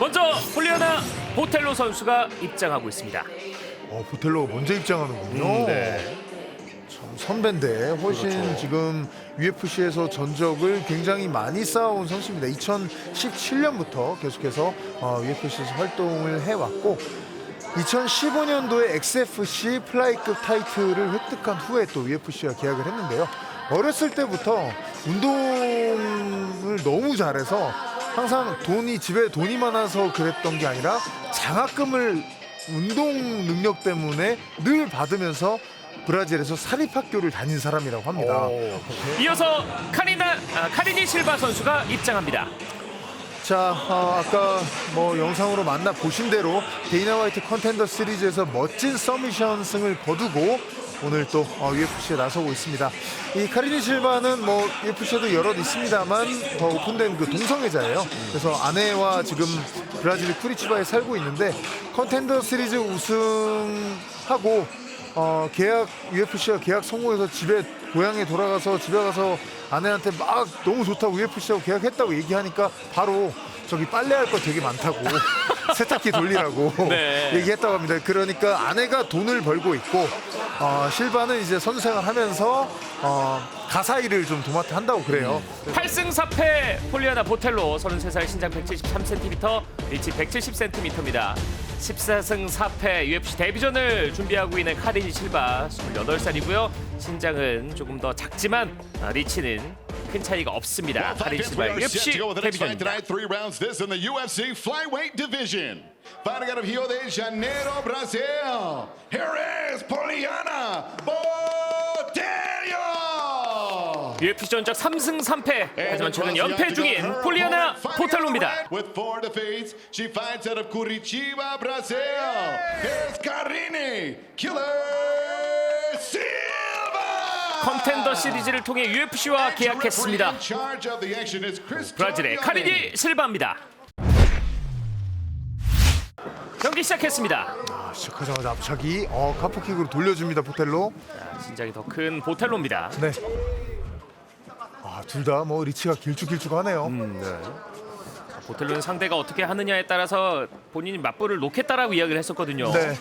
먼저 폴리아나 보텔로 선수가 입장하고 있습니다. 어, 보텔로가 먼저 입장하는군요. 음, 네. 참 선배인데 훨씬 그렇죠. 지금 UFC에서 전적을 굉장히 많이 쌓아온 선수입니다. 2017년부터 계속해서 어, UFC에서 활동을 해왔고 2015년도에 XFC 플라이급 타이틀을 획득한 후에 또 UFC와 계약을 했는데요. 어렸을 때부터 운동을 너무 잘해서 항상 돈이 집에 돈이 많아서 그랬던 게 아니라 장학금을 운동 능력 때문에 늘 받으면서 브라질에서 사립학교를 다닌 사람이라고 합니다. 이어서 카리나 아, 카리니 실바 선수가 입장합니다. 자, 어, 아까 뭐 영상으로 만나 보신 대로 데이나 화이트 컨텐더 시리즈에서 멋진 서미션 승을 거두고 오늘 또 어, UFC에 나서고 있습니다. 이 카리니 실바는 뭐 UFC에도 여럿 있습니다만 더 오픈된 그 동성애자예요. 그래서 아내와 지금 브라질 쿠리치바에 살고 있는데 컨텐더 시리즈 우승하고 어, 계약 UFC와 계약 성공해서 집에 고향에 돌아가서 집에 가서 아내한테 막 너무 좋다고 UFC하고 계약했다고 얘기하니까 바로 저기 빨래할 거 되게 많다고 세탁기 돌리라고 네. 얘기했다고 합니다. 그러니까 아내가 돈을 벌고 있고 어, 실바는 이제 선수 생활하면서 어, 가사 일을 좀 도맡아 한다고 그래요. 8승 4패 폴리아나 보텔로 33살 신장 173cm, 리치 170cm입니다. 14승 4패 UFC 데뷔전을 준비하고 있는 카리니 실바 28살이고요. 신장은 조금 더 작지만 아, 리치는 큰 차이가 없습니다. 데뷔전입니다. Fighting out of Rio de Janeiro, Brazil. Here is Poliana Botelho. UFC 전적 3승 3패 하지만 최근 연패 중인 폴리아나 보텔로입니다. With four defeats, she fights out of Curitiba, Brazil. Here's Karine Killer Silva. 컨텐더 시리즈를 통해 UFC와 계약했습니다. 브라질의 카리니 실바입니다. 경기 시작했습니다. 아, 시작하자마자 앞차기 어, 카프킥으로 돌려줍니다 보텔로. 신장이 더 큰 보텔로입니다. 네. 아, 둘 다 뭐 리치가 길쭉길쭉하네요. 보텔로는 상대가 어떻게 하느냐에 따라서 본인이 맞불을 놓겠다라고 이야기를 했었거든요. 네.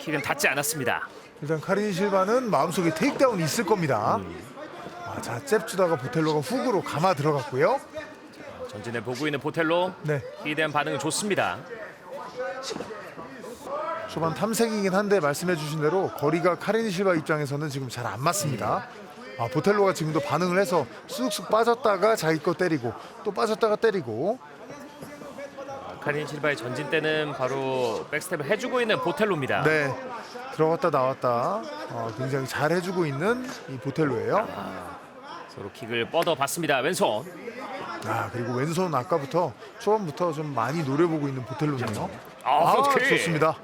킥은 닿지 않았습니다. 일단 카린 실바는 마음속에 테이크다운이 있을 겁니다. 아, 자, 잽 주다가 보텔로가 훅으로 감아 들어갔고요. 전진을 보고 있는 보텔로 네. 이에 대한 반응은 좋습니다. 초반 탐색이긴 한데 말씀해 주신 대로 거리가 카린 실바 입장에서는 지금 잘 안 맞습니다. 아, 보텔로가 지금도 반응을 해서 쑥쑥 빠졌다가 자기 거 때리고 또 빠졌다가 때리고 카린 실바의 전진 때는 바로 백스텝을 해주고 있는 보텔로입니다. 네. 들어갔다 나왔다 어, 굉장히 잘 해주고 있는 이 보텔로예요. 서로 킥을 뻗어봤습니다. 왼손. 아 그리고 왼손 아까부터 초반부터 좀 많이 노려보고 있는 보텔로네요. 아, 아. 좋습니다.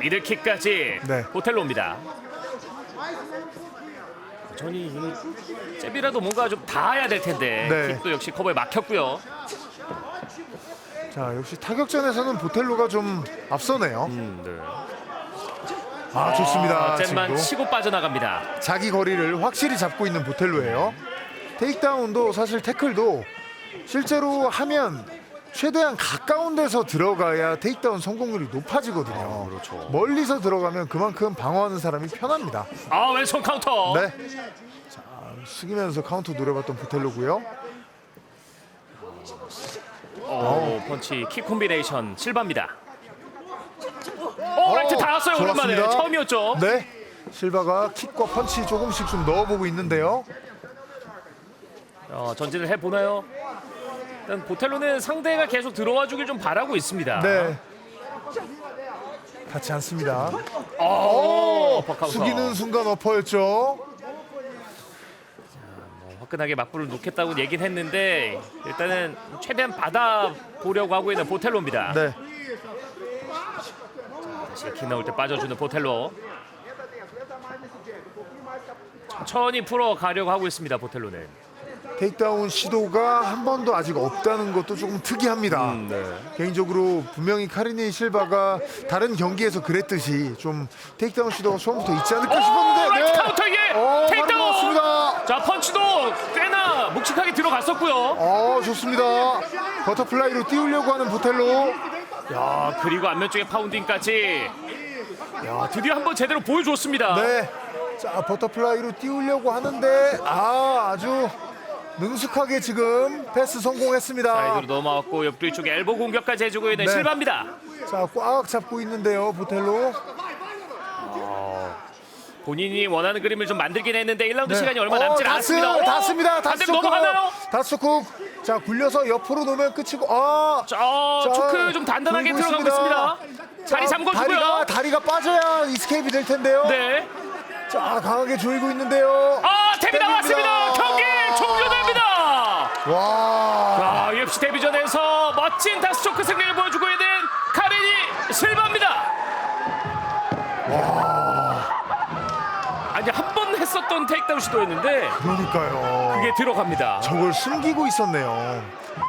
미들킥까지 네. 보텔로입니다. 전이 이 잽이라도 뭔가 좀 닿아야 될 텐데 네. 킥도 역시 커버에 막혔고요. 자 역시 타격전에서는 보텔로가 좀 앞서네요. 음, 네. 아 좋습니다. 아, 잽만 지금도. 치고 빠져나갑니다. 자기 거리를 확실히 잡고 있는 보텔로예요. 테이크다운도 사실 태클도 실제로 하면 최대한 가까운 데서 들어가야 테이크다운 성공률이 높아지거든요. 그렇죠. 멀리서 들어가면 그만큼 방어하는 사람이 편합니다. 아 왼손 카운터. 네. 자, 숙이면서 카운터 노려봤던 보텔로고요. 오, 펀치 킥 콤비네이션 실바입니다. 오 라이트 닿았어요 오랜만에 좋았습니다. 처음이었죠. 네. 실바가 킥과 펀치 조금씩 좀 넣어보고 있는데요. 어, 전진을 해 보나요? 일단 보텔로는 상대가 계속 들어와 주길 좀 바라고 있습니다. 네. 닿지 않습니다. 오, 버카운터. 숙이는 순간 엎어였죠. 화끈하게 맞불을 놓겠다고 얘기는 했는데 일단은 최대한 받아 보려고 하고 있는 보텔로입니다. 네. 다시 킥 나올 때 빠져주는 보텔로. 천천히 풀어 가려고 하고 있습니다. 보텔로는. 테이크다운 시도가 한 번도 아직 없다는 것도 조금 특이합니다. 음, 네. 개인적으로 분명히 카리니 실바가 다른 경기에서 그랬듯이 좀 테이크다운 시도가 처음부터 있지 않을까 싶었는데 라이트 카운터 이게 어, 테이크다운! 나왔습니다. 자 펀치도 꽤나 묵직하게 들어갔었고요. 어 좋습니다. 버터플라이로 띄우려고 하는 보텔로 야 그리고 안면 쪽에 파운딩까지. 야 드디어 한번 제대로 보여줬습니다. 네. 자 버터플라이로 띄우려고 하는데 아 아주 능숙하게 지금 패스 성공했습니다. 사이드로 넘어왔고 옆구리 쪽에 엘보 공격까지 해주고 있는 네. 실바입니다. 자 꽉 잡고 있는데요 보텔로. 본인이 원하는 그림을 좀 만들긴 했는데 1라운드 네. 시간이 얼마 어, 남지 다스, 않았습니다. 오! 다스입니다. 다스쿡. 넘어가나요? 다스쿡. 자 굴려서 옆으로 놓으면 끝이고. 아. 자, 어, 초크 좀 단단하게 들어가고 있습니다. 자리 자, 잠궈주고요. 다리가 다리가 빠져야 이스케이프 될 텐데요. 네. 자 강하게 조이고 있는데요. 아, 탭이. 나왔습니다. 경기. 와. 아, UFC 데뷔전에서 멋진 다스 초크 승리를 보여주고 있는 카리니 실바입니다. 아니 한 번 했었던 테이크다운 시도였는데 그러니까요. 그게 들어갑니다. 저걸 숨기고 있었네요.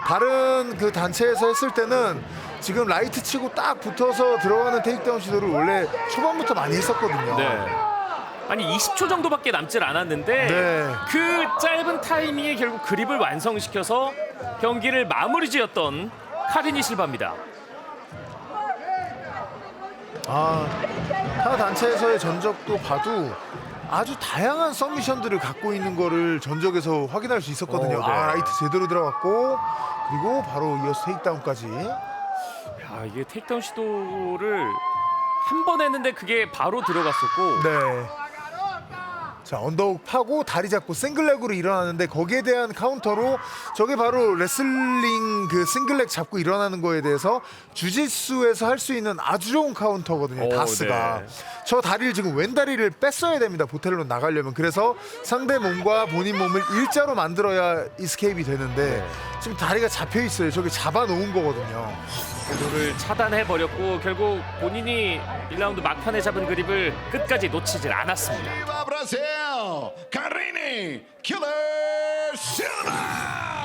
다른 그 단체에서 했을 때는 지금 라이트 치고 딱 붙어서 들어가는 테이크다운 시도를 원래 초반부터 많이 했었거든요. 네. 아니 20초 정도밖에 남질 않았는데 네. 그 짧은 타이밍에 결국 그립을 완성시켜서 경기를 마무리 지었던 카리니 실바입니다. 아, 타 단체에서의 전적도 봐도 아주 다양한 서미션들을 갖고 있는 거를 전적에서 확인할 수 있었거든요. 어, 네. 아, 라이트 제대로 들어갔고 그리고 바로 이어서 테이크다운까지. 야 이게 테이크다운 시도를 한 번 했는데 그게 바로 들어갔었고 네. 자 언더욱 파고 다리 잡고 싱글렉으로 일어나는데 거기에 대한 카운터로 저게 바로 레슬링 그 싱글렉 잡고 일어나는 거에 대해서 주짓수에서 할 수 있는 아주 좋은 카운터거든요 오, 다스가 네. 저 다리를 지금 왼 다리를 뺐어야 됩니다 보텔로 나가려면 그래서 상대 몸과 본인 몸을 일자로 만들어야 이스케이프이 되는데 네. 지금 다리가 잡혀 있어요 저게 잡아놓은 거거든요 그거를 차단해 버렸고 결국 본인이 1라운드 막판에 잡은 그립을 끝까지 놓치질 않았습니다. Viva Brasil! Carini Killer Silva!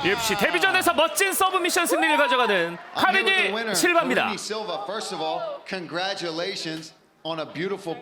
UFC 데뷔전에서 멋진 서브 미션 승리를 가져가는 I'm here with the winner, 카리니 실바입니다. Karini Silva. First of all, congratulations on a beautiful.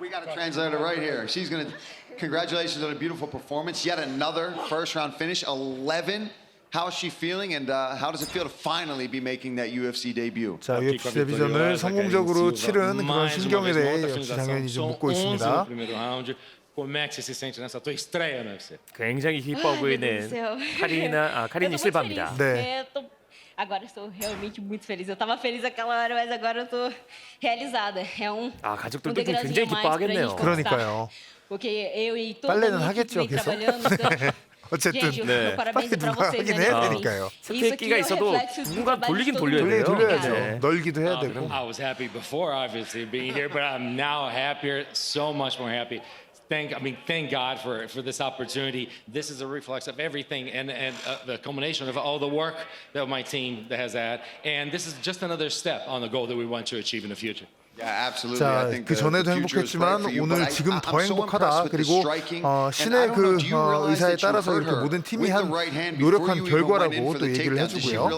we got a translator right here. She's gonna. Congratulations on a beautiful performance. Yet another first round finish. 11. How is she feeling, and uh, how does it feel to finally be making that UFC debut? 자 UFC 데뷔전을 성공적으로. 치른 그런 신경에 대해 역시. 당연히 좀 묻고 11 있습니다. no primeiro round. Como é que você se sente nessa tua estreia no UFC? 굉장히 기뻐하고 Ai, meu Deus 있는 do céu. 카리나 아, 카리니 tô muito 실바입니다. feliz. 네. É, eu tô- Agora eu estou realmente muito feliz. Eu tava feliz aquela hora, mas agora eu tô realizada. É um, 아, um 가족들도 degrauzinho 굉장히 a mais pra 기뻐하겠네요. gente 그러니까요. Porque eu e vem 계속. trabalhando. 어쨌든 Gente, 네. meu parabéns 빨리 pra 누가 vocês, 하긴 né, 해야 Gabi? 되니까요. Isso aqui 세탁기가 é o 있어도 reflexo do 누군가 trabalho 돌리긴 de todo 돌려야 mundo. 돼요. 돌리긴 돌려야죠. 네. 널기도 해야 되고. I was happy before, obviously, being here, but I'm now happier, so much more happy. Thank, I mean, thank God for, for this opportunity. This is a reflex of everything and, and uh, the culmination of all the work that my team that has had. And this is just another step on the goal that we want to achieve in the future. Yeah, absolutely. 자, I think 그 the- 전에도 행복했지만 오늘 지금 더 행복하다. 그리고. 어, 신의 그 어, 의사에 따라서 이렇게 모든 팀이 한 노력한 결과라고 또 얘기를 해주고요.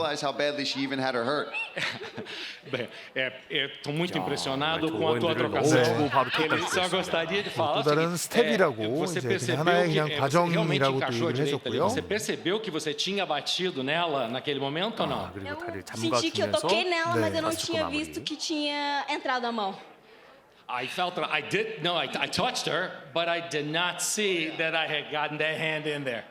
Bem, é, estou muito impressionado com a tua trocação. Ele só gostaria de falar. 또 다른 스텝이라고 você 이제 percebeu 하나의 그냥 é, você realmente 과정이라고 또 encaixou a 얘기를 direita ali. 해줬고요. Você percebeu que você tinha batido nela naquele momento ou não? 그리고 다리를 Eu senti que eu 잠가주면서 toquei nela, mas eu não 다스 초크 tinha 마무리. visto que tinha entrado a mão. I felt that I did. No, I, I touched her, but I did not see that I had gotten that hand in there.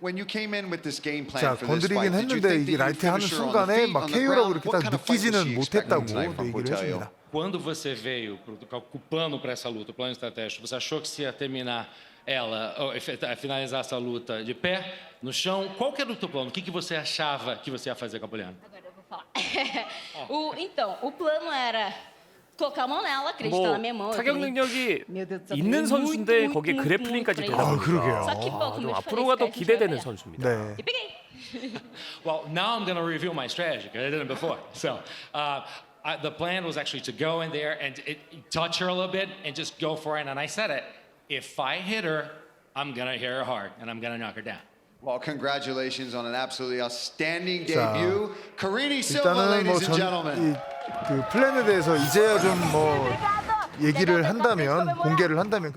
When you came in with this game plan 자, for this fight, 건드리긴 did you 했는데 think 이게 that 라이트 you'd 하는 finish her on the 순간에 feet, 막 on the KO라고 ground? 이렇게 What 딱 kind of fight was 느끼지는 she expecting 못했다고 tonight 또 from 얘기를 Portello? 해줍니다. Quando você veio pro- com o plano para essa luta, o plano estratégico, você achou que você ia terminar ela, ou, efe- finalizar essa luta de pé, no chão? Qual que era o teu plano? O que, que você achava que você ia fazer com a Poliana? Agora eu vou falar. o, então, o plano era colocar a mão nela, acreditar 뭐 na minha mão. eu 타격 também- 능력이 Meu Deus do céu, 있는 muito, 선수인데 muito, 거기에 muito, 그래플링까지 muito 되다 아, 보니까 그러게요. Só que, pô, 아, como 좀 eu te falei, 앞으로가 더 esse cara que 기대되는 vai 선수입니다. 네. E peguei. Well, now I'm going to reveal my strategy because I didn't before. So uh, I, the plan was actually to go in there and it, touch her a little bit and just go for it. And I said it. If I hit her, I'm gonna hit her hard and I'm gonna knock her down. Well, congratulations on an absolutely outstanding 자, debut. Karini Silva, 일단은 ladies and gentlemen. 뭐전그 플랜에 대해서 이제야 좀 뭐 얘기를 한다면 공개를 한다면